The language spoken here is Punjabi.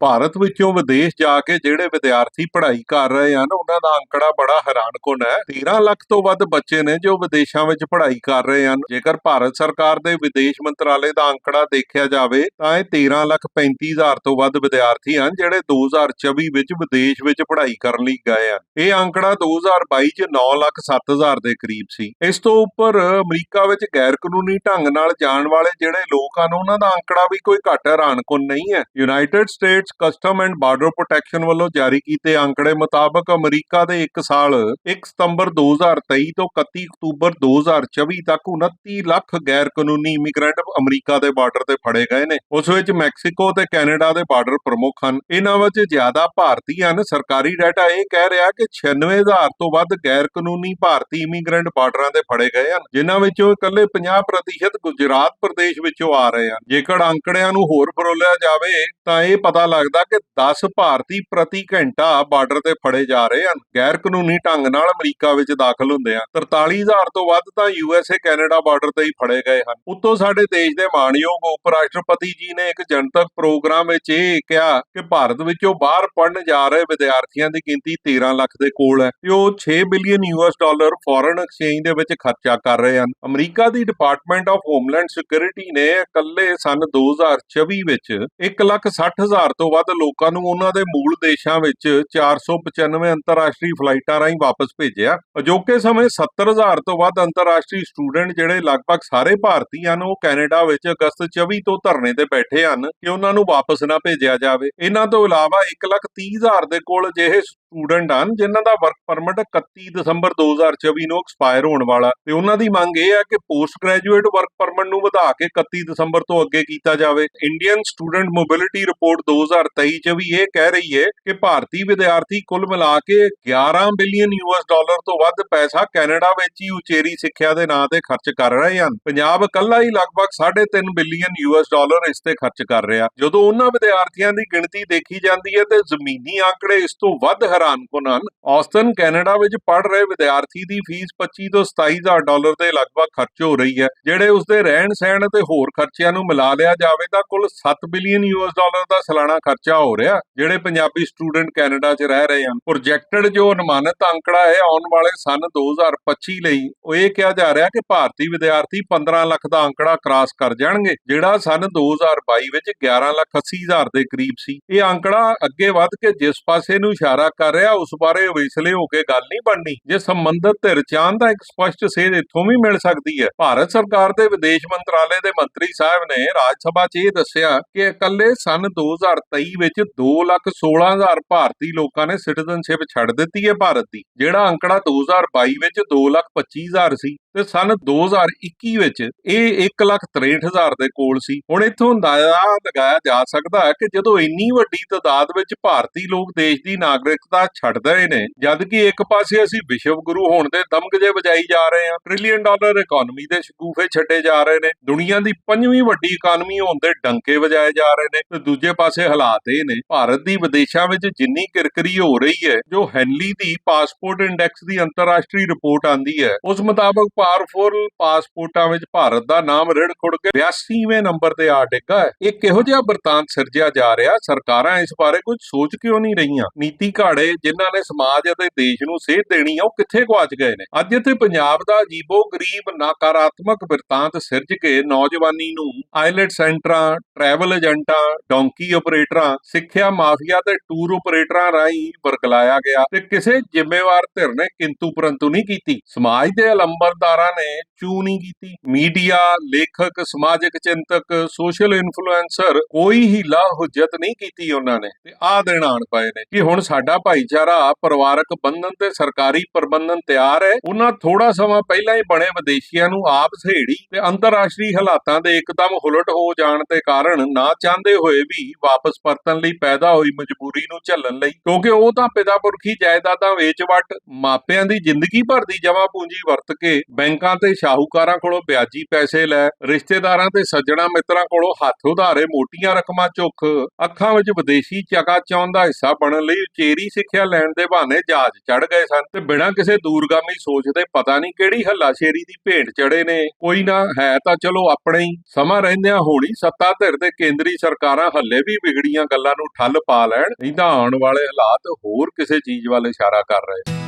ਭਾਰਤ ਵਿੱਚੋਂ ਵਿਦੇਸ਼ ਜਾ ਕੇ ਜਿਹੜੇ ਵਿਦਿਆਰਥੀ ਪੜ੍ਹਾਈ ਕਰ ਰਹੇ ਹਨ, ਉਹਨਾਂ ਦਾ ਅੰਕੜਾ ਬੜਾ ਹੈਰਾਨਕੁਨ ਹੈ। 13 ਲੱਖ ਤੋਂ ਵੱਧ ਬੱਚੇ ਨੇ ਜੋ ਵਿਦੇਸ਼ਾਂ ਵਿੱਚ ਪੜ੍ਹਾਈ ਕਰ ਰਹੇ ਹਨ। ਜੇਕਰ ਭਾਰਤ ਸਰਕਾਰ ਦੇ ਵਿਦੇਸ਼ ਮੰਤਰਾਲੇ ਦਾ ਅੰਕੜਾ ਦੇਖਿਆ ਜਾਵੇ, ਤਾਂ ਇਹ 13 ਲੱਖ 35 ਹਜ਼ਾਰ ਤੋਂ ਵੱਧ ਵਿਦਿਆਰਥੀ ਹਨ, ਜਿਹੜੇ 2024 ਵਿੱਚ ਵਿਦੇਸ਼ ਵਿੱਚ ਪੜ੍ਹਾਈ ਕਰਨ ਲਈ ਗਏ ਹਨ। ਇਹ ਅੰਕੜਾ 2022 ਚ 9 ਲੱਖ 7 ਹਜ਼ਾਰ ਦੇ ਕਰੀਬ ਸੀ। ਇਸ ਤੋਂ ਉੱਪਰ ਅਮਰੀਕਾ ਵਿੱਚ ਗੈਰ ਕਾਨੂੰਨੀ ਢੰਗ ਨਾਲ ਜਾਣ ਵਾਲੇ ਜਿਹੜੇ ਲੋਕ ਹਨ, ਉਹਨਾਂ ਦਾ ਅੰਕੜਾ ਵੀ ਕੋਈ ਘੱਟ ਹੈਰਾਨਕੁਨ ਨਹੀਂ ਹੈ। United State States customs and border protection ਵੱਲੋਂ ਜਾਰੀ ਕੀਤੇ ਅੰਕੜੇ ਮੁਤਾਬਕ ਅਮਰੀਕਾ ਦੇ 1 ਸਾਲ 1 ਸਤੰਬਰ 2023 ਤੋਂ 31 ਅਕਤੂਬਰ 2024 ਤੱਕ 29 ਲੱਖ ਗੈਰ ਕਾਨੂੰਨੀ ਇਮੀਗ੍ਰੈਂਟ ਅਮਰੀਕਾ ਦੇ ਬਾਰਡਰ ਤੇ ਫੜੇ ਗਏ ਨੇ। ਉਸ ਵਿੱਚ ਮੈਕਸੀਕੋ ਤੇ ਕੈਨੇਡਾ ਦੇ ਬਾਰਡਰ ਪ੍ਰਮੁੱਖ ਹਨ। ਇਹਨਾਂ ਵਿੱਚ ਜ਼ਿਆਦਾ ਭਾਰਤੀ ਹਨ। ਸਰਕਾਰੀ ਡਾਟਾ ਇਹ ਕਹਿ ਰਿਹਾ ਕਿ 96000 ਤੋਂ ਵੱਧ ਗੈਰ ਕਾਨੂੰਨੀ ਭਾਰਤੀ ਇਮੀਗ੍ਰੈਂਟ ਬਾਰਡਰਾਂ ਤੇ ਫੜੇ ਗਏ ਹਨ, ਜਿਨ੍ਹਾਂ ਵਿੱਚੋਂ ਇਕੱਲੇ 50% ਗੁਜਰਾਤ ਪ੍ਰਦੇਸ਼ ਵਿੱਚੋਂ ਆ ਰਹੇ ਹਨ। ਜੇਕਰ ਅੰਕੜਿਆਂ ਨੂੰ ਹੋਰ ਫਰੋਲਿਆ ਜਾਵੇ ਤਾਂ ਇਹ ਪਤਾ ਲੱਗਦਾ ਕਿ 10 ਭਾਰਤੀ ਪ੍ਰਤੀ ਘੰਟਾ ਬਾਰਡਰ ਤੇ ਫੜੇ ਜਾ ਰਹੇ ਹਨ। ਗੈਰ ਕਾਨੂੰਨੀ ਢੰਗ ਨਾਲ ਅਮਰੀਕਾ ਵਿੱਚ ਦਾਖਲ ਹੁੰਦੇ ਹਨ। 43000 ਤੋਂ ਵੱਧ ਤਾਂ ਯੂਐਸਏ ਕੈਨੇਡਾ ਬਾਰਡਰ ਤੇ ਹੀ ਫੜੇ ਗਏ ਹਨ। ਉੱਤੋਂ ਸਾਡੇ ਦੇਸ਼ ਦੇ ਮਾਣਯੋਗ ਉਪ ਰਾਸ਼ਟਰਪਤੀ ਜੀ ਨੇ ਇੱਕ ਜਨਤਕ ਪ੍ਰੋਗਰਾਮ ਵਿੱਚ ਇਹ ਕਿਹਾ ਕਿ ਭਾਰਤ ਵਿੱਚੋਂ ਬਾਹਰ ਪੜਨ ਜਾ ਰਹੇ ਵਿਦਿਆਰਥੀਆਂ ਦੀ ਗਿਣਤੀ 13 ਲੱਖ ਦੇ ਕੋਲ ਹੈ ਤੇ ਉਹ 6 billion US dollar foreign exchange ਦੇ ਵਿੱਚ ਖਰਚਾ ਕਰ ਰਹੇ ਹਨ। ਅਮਰੀਕਾ ਦੀ ਡਿਪਾਰਟਮੈਂਟ ਆਫ ਹੋਮਲੈਂਡ ਸਿਕਿਉਰਿਟੀ ਨੇ ਇਕੱਲੇ ਸਨ 2024 ਵਿੱਚ 160000 ਤੋਂ ਵੱਧ ਲੋਕਾਂ ਨੂੰ ਉਹਨਾਂ ਦੇ ਮੂਲ ਦੇਸ਼ਾਂ ਵਿੱਚ 495 ਅੰਤਰਰਾਸ਼ਟਰੀ ਫਲਾਈਟਾਂ ਰਾਹੀਂ ਵਾਪਸ ਭੇਜਿਆ। ਅਜੋਕੇ ਸਮੇਂ 70000 ਤੋਂ ਵੱਧ ਅੰਤਰਰਾਸ਼ਟਰੀ ਸਟੂਡੈਂਟ ਜਿਹੜੇ ਲਗਭਗ ਸਾਰੇ ਭਾਰਤੀ ਹਨ, ਉਹ ਕੈਨੇਡਾ ਵਿੱਚ ਅਗਸਤ 24 ਤੋਂ ਧਰਨੇ ਤੇ ਬੈਠੇ ਹਨ ਕਿ ਉਹਨਾਂ ਨੂੰ ਵਾਪਸ ਨਾ ਭੇਜਿਆ ਜਾਵੇ। ਇਹਨਾਂ ਤੋਂ ਇਲਾਵਾ 130000 ਦੇ ਕੋਲ ਅਜਿਹੇ ਸਟੂਡੈਂਟ ਹਨ, ਜਿਨ੍ਹਾਂ ਦਾ ਵਰਕ ਪਰਮਿਟ 31 ਦਸੰਬਰ 2024 ਨੂੰ ਐਕਸਪਾਇਰ ਹੋਣ ਵਾਲਾ ਤੇ ਉਹਨਾਂ ਦੀ ਮੰਗ ਇਹ ਹੈ ਕਿ ਪੋਸਟ ਗ੍ਰੈਜੂਏਟ ਵਰਕ ਪਰਮਿਟ ਨੂੰ ਵਧਾ ਕੇ 31 ਦਸੰਬਰ ਤੋਂ ਅੱਗੇ ਕੀਤਾ ਜਾਵੇ। ਇੰਡੀਅਨ ਸਟੂਡੈਂਟ ਮੋਬਿਲਿਟੀ ਰਿਪੋਰਟ 2023 ਚ ਵੀ ਇਹ ਕਹਿ ਰਹੀ ਹੈ ਕਿ ਭਾਰਤੀ ਵਿਦਿਆਰਥੀ ਕੁੱਲ ਮਿਲਾ ਕੇ 11 ਬਿਲੀਅਨ ਯੂਐਸ ਡਾਲਰ ਤੋਂ ਵੱਧ ਪੈਸਾ ਕੈਨੇਡਾ ਵਿੱਚ ਹੀ ਉਚੇਰੀ ਸਿੱਖਿਆ ਦੇ ਨਾਂ ਤੇ ਖਰਚ ਕਰ ਰਹੇ ਹਨ। ਪੰਜਾਬ ਇਕੱਲਾ ਹੀ ਲਗਭਗ 3.5 ਬਿਲੀਅਨ ਯੂਐਸ ਡਾਲਰ ਇਸ ਤੇ ਖਰਚ ਕਰ ਰਿਹਾ। ਜਦੋਂ ਉਹਨਾਂ ਵਿਦਿਆਰਥੀਆਂ ਦੀ ਗਿਣਤੀ ਦੇਖੀ ਜਾਂਦੀ ਹੈ ਤੇ ਜ਼ਮੀਨੀ ਆંકੜੇ ਇਸ ਤੋਂ ਵੱਧ ਹੈਰਾਨਕੁਨ ਹਨ। ਆਸਟਨ ਕੈਨੇਡਾ ਵਿੱਚ ਪੜ ਰਹੇ ਵਿਦਿਆਰਥੀ ਦੀ ਫੀਸ 25 ਤੋਂ 27000 ਡਾਲਰ ਦੇ ਲਗਭਗ ਖਰਚ ਹੋ ਰਹੀ ਹੈ। ਜਿਹੜੇ ਉਸਦੇ ਰਹਿਣ ਸਹਿਣ ਤੇ ਹੋਰ ਖਰਚਿਆਂ ਨੂੰ ਮਿਲਾ ਲਿਆ ਜਾਵੇ ਤਾਂ ਕੁੱਲ 7 ਬਿਲੀਅਨ ਯੂਐਸ ਡਾਲਰ ਦਾ ਸਾਲਾਨਾ ਖਰਚਾ ਹੋ ਰਿਹਾ, ਜਿਹੜੇ ਪੰਜਾਬੀ ਸਟੂਡੈਂਟ ਕੈਨੇਡਾ 'ਚ ਰਹਿ ਰਹੇ ਹਨ। ਪ੍ਰੋਜੈਕਟਡ ਜੋ ਅਨੁਮਾਨਿਤ ਅੰਕੜਾ ਹੈ, ਆਉਣ ਵਾਲੇ ਸਨ 2025 ਲਈ, ਉਹ ਇਹ ਕਿਹਾ ਜਾ ਰਿਹਾ ਕਿ ਭਾਰਤੀ ਵਿਦਿਆਰਥੀ 15 ਲੱਖ ਦਾ ਅੰਕੜਾ ਕ੍ਰਾਸ ਕਰ ਜਾਣਗੇ, ਜਿਹੜਾ ਸਨ 2022 ਵਿੱਚ 11 ਲੱਖ 80 ਹਜ਼ਾਰ ਦੇ ਕਰੀਬ ਸੀ। ਇਹ ਅੰਕੜਾ ਅੱਗੇ ਵੱਧ ਕੇ ਜਿਸ ਪਾਸੇ ਨੂੰ ਇਸ਼ਾਰਾ ਕਰ ਰਿਹਾ, ਉਸ ਬਾਰੇ ਵਿਸਲੇ ਹੋ ਕੇ ਗੱਲ ਨਹੀਂ ਬਣਨੀ। ਜੇ ਸੰਬੰਧਤ ਧਿਰ ਚਾਹੁਣ ਤਾਂ ਇੱਕ ਸਪਸ਼ਟ ਸੇਧ ਇੱਥੋਂ ਵੀ ਮਿਲ ਸਕਦੀ ਹੈ। ਭਾਰਤ ਸਰਕਾਰ ਦੇ ਵਿਦੇਸ਼ ਮੰਤਰਾਲੇ ਦੇ ਮੰਤਰੀ ਸਾਹਿਬ ਨੇ ਰਾਜ ਸਭਾ 'ਚ ਇਹ ਦੱਸਿਆ ਕਿ ਇਕੱਲੇ ਸਨ 2023 ਵਿੱਚ 2 ਲੱਖ 16 ਹਜ਼ਾਰ ਭਾਰਤੀ ਲੋਕਾਂ ਨੇ ਸਿਟੀਜ਼ਨਸ਼ਿਪ ਛੱਡ ਦਿੱਤੀ ਹੈ ਭਾਰਤ ਦੀ, ਜਿਹੜਾ ਅੰਕੜਾ 2022 ਵਿੱਚ 2 ਲੱਖ 25 ਹਜ਼ਾਰ ਸੀ। ਤੇ ਸਨ 2021 ਵਿੱਚ ਇਹ 1 ਲੱਖ 63 ਹਜ਼ਾਰ ਦੇ ਕੋਲ ਸੀ। ਹੁਣ ਇੱਥੋਂ ਅੰਦਾਜ਼ਾ ਲਗਾਇਆ ਜਾ ਸਕਦਾ ਹੈ ਕਿ ਜਦੋਂ ਇੰਨੀ ਵੱਡੀ ਤਾਦਾਦ ਵਿੱਚ ਭਾਰਤੀ ਲੋਕ ਦੇਸ਼ ਦੀ ਨਾਗਰਿਕਤਾ ਛੱਡ ਰਹੇ ਨੇ ਜਦ ਕਿ ਇੱਕ ਪਾਸੇ ਅਸੀਂ ਵਿਸ਼ਵ ਗੁਰੂ ਹੋਣ ਦੇ ਦਮਗਜੇ ਵਜਾਈ ਜਾ ਰਹੇ ਹਾਂ ਟ੍ਰਿਲੀਅਨ ਡਾਲਰ ਇਕਨੋਮੀ ਦੇ ਸ਼ਗੂਫੇ ਛੱਡੇ ਜਾ ਰਹੇ ਨੇ, ਦੁਨੀਆ ਦੀ ਪੰਜਵੀਂ ਵੱਡੀ ਇਕਨੋਮੀ ਹੋਣ ਦੇ ਡੰਕੇ ਵਜਾਏ ਜਾ ਰਹੇ ਨੇ, ਤੇ ਦੂਜੇ ਪਾਸੇ ਹਾਲਾਤ ਇਹ ਨੇ, ਭਾਰਤ ਦੀ ਵਿਦੇਸ਼ਾਂ ਵਿੱਚ ਜਿੰਨੀ ਕਿਰਕਰੀ ਹੋ ਰਹੀ ਹੈ, ਜੋ ਹੈਨਲੀ ਦੀ ਪਾਸਪੋਰਟ ਇੰਡੈਕਸ ਦੀ ਅੰਤਰਰਾਸ਼ਟਰੀ ਰਿਪੋਰਟ ਆਂਦੀ ਹੈ, ਉਸ ਮੁਤਾਬਕ ਪਾਵਰਫੁਲ ਪਾਸਪੋਰਟਾਂ ਵਿੱਚ ਭਾਰਤ ਦਾ ਨਾਮ ਰਿੜ ਖੁੜ ਕੇ 82ਵੇਂ ਨੰਬਰ ਤੇ ਆ ਡਿੱਗਾ ਹੈ। ਇਹ ਕਿਹੋ ਜਿਹਾ ਵਰਤਾਂਤ ਸਿਰਜਿਆ ਜਾ ਰਿਹਾ? ਸਰਕਾਰਾਂ ਇਸ ਬਾਰੇ ਕੁਝ ਸੋਚ ਕਿਉਂ ਨਹੀਂ ਰਹੀਆਂ? ਨੀਤੀ ਘਾੜੇ ਜਿਨ੍ਹਾਂ ਨੇ ਸਮਾਜ ਅਤੇ ਦੇਸ਼ ਨੂੰ ਸੇਧ ਦੇਣੀ ਆ, ਉਹ ਕਿੱਥੇ ਗਵਾਚ ਗਏ ਨੇ? ਅੱਜ ਇੱਥੇ ਪੰਜਾਬ ਦਾ ਅਜੀਬੋ ਗਰੀਬ, ਨਕਾਰਾਤਮਕ ਵਰਤਾਂਤ ਸਿਰਜ ਕੇ ਨੌਜਵਾਨੀ ਨੂੰ ਆਈਲੈਟ ਸੈਂਟਰਾਂ, ਟਰੈਵਲ ਏਜੰਟਾਂ, ਡੌਂਕੀ ਆਪਰੇਟਰਾਂ, ਸਿੱਖਿਆ ਮਾਫੀਆ ਤੇ ਟੂਰ ਆਪਰੇਟਰਾਂ ਰਾਹੀਂ ਵਰਗਲਾਇਆ ਗਿਆ ਤੇ ਕਿਸੇ ਜ਼ਿੰਮੇਵਾਰ ਧਿਰ ਨੇ ਕਿੰਤੂ ਪਰੰਤੂ ਨਹੀਂ ਕੀਤੀ। ਸਮਾਜ ਦੇ ਅਲੰਬਰਦਾਰਾਂ ਨੇ ਚੂ ਨਹੀਂ ਕੀਤੀ? ਮੀਡੀਆ, ਲੇਖਕ, ਸਮਾਜਿਕ ਚਿੰਤਕ ਸੋਸ਼ਲ ਇਨਫਲੂਐਂਸਰ ਕੋਈ ਹੀ ਲਾ ਹੁਜਤ ਨਹੀਂ ਕੀਤੀ ਉਹਨਾਂ ਨੇ ਤੇ ਆਹ ਦਿਨ ਆਣ ਪਏ ਨੇ ਕਿ ਹੁਣ ਸਾਡਾ ਭਾਈਚਾਰਾ ਪਰਿਵਾਰਕ ਬੰਧਨ ਤੇ ਸਰਕਾਰੀ ਪ੍ਰਬੰਧਨ ਤਿਆਰ ਹੈ। ਉਹਨਾਂ ਥੋੜਾ ਸਮਾਂ ਪਹਿਲਾਂ ਹੀ ਬਣੇ ਵਿਦੇਸ਼ੀਆਂ ਨੂੰ ਆਪ ਸਹੇੜੀ ਤੇ ਅੰਤਰਰਾਸ਼ਟਰੀ ਹਾਲਾਤਾਂ ਦੇ ਇੱਕਦਮ ਹੁਲਟ ਹੋ ਜਾਣ ਦੇ ਕਾਰਨ ਨਾ ਚਾਹੁੰਦੇ ਹੋਏ ਵੀ ਵਾਪਸ ਪਰਤਣ ਲਈ ਪੈਦਾ ਹੋਈ ਮਜਬੂਰੀ ਨੂੰ ਝੱਲਣ ਲਈ, ਕਿਉਂਕਿ ਉਹ ਤਾਂ ਪਿਤਾ ਪੁਰਖੀ ਜਾਇਦਾਦਾਂ ਵੇਚ ਵਟ ਮਾਪਿਆਂ ਦੀ ਜ਼ਿੰਦਗੀ ਭਰ ਦੀ ਜਮਾ ਪੂੰਜੀ ਵਰਤ ਕੇ ਬੈਂਕਾਂ ਤੇ ਸ਼ਾਹੂਕਾਰਾਂ ਕੋਲੋਂ ਵਿਆਜੀ ਪੈਸੇ ਲੈ, ਰਿਸ਼ਤੇਦਾਰਾਂ ਤੇ ਸੱਜਣਾ ਮਿੱਤਰਾਂ ਕੋਲੋਂ ਹੱਥ ਉਧਾਰੇ ਮੋਟੀਆਂ ਰਕਮਾਂ ਚੁੱਕ, ਅੱਖਾਂ ਵਿੱਚ ਵਿਦੇਸ਼ੀ ਚਕਾਚੌਂਧ ਦਾ ਹਿੱਸਾ ਬਣਨ ਲਈ ਉਚੇਰੀ ਸਿੱਖਿਆ ਲੈਣ ਦੇ ਬਹਾਨੇ ਜਹਾਜ਼ ਚੜ ਗਏ ਸਨ ਤੇ ਬਿਨਾਂ ਕਿਸੇ ਦੂਰਗਾਮੀ ਸੋਚ ਦੇ ਪਤਾ ਨਹੀਂ ਕਿਹੜੀ ਹੱਲਾਸ਼ੇਰੀ ਦੀ ਭੇਟ ਚੜੇ ਨੇ। ਕੋਈ ਨਾ ਹੈ ਤਾਂ ਚਲੋ ਆਪਣੇ ਹੀ। ਸਮਾਂ ਰਹਿੰਦਿਆਂ ਹੋਣੀ ਸੱਤਾ ਧਿਰ ਤੇ ਕੇਂਦਰੀ ਸਰਕਾਰਾਂ ਹੱਲੇ ਵੀ ਵਿਗੜੀਆਂ ਗੱਲਾਂ ਨੂੰ ਠੱਲ ਪਾ ਲੈਣ ਨਹੀਂ ਤਾਂ ਆਉਣ ਵਾਲੇ ਹਾਲਾਤ ਹੋਰ ਕਿਸੇ ਚੀਜ਼ ਵੱਲ ਇਸ਼ਾਰਾ ਕਰ ਰਹੇ।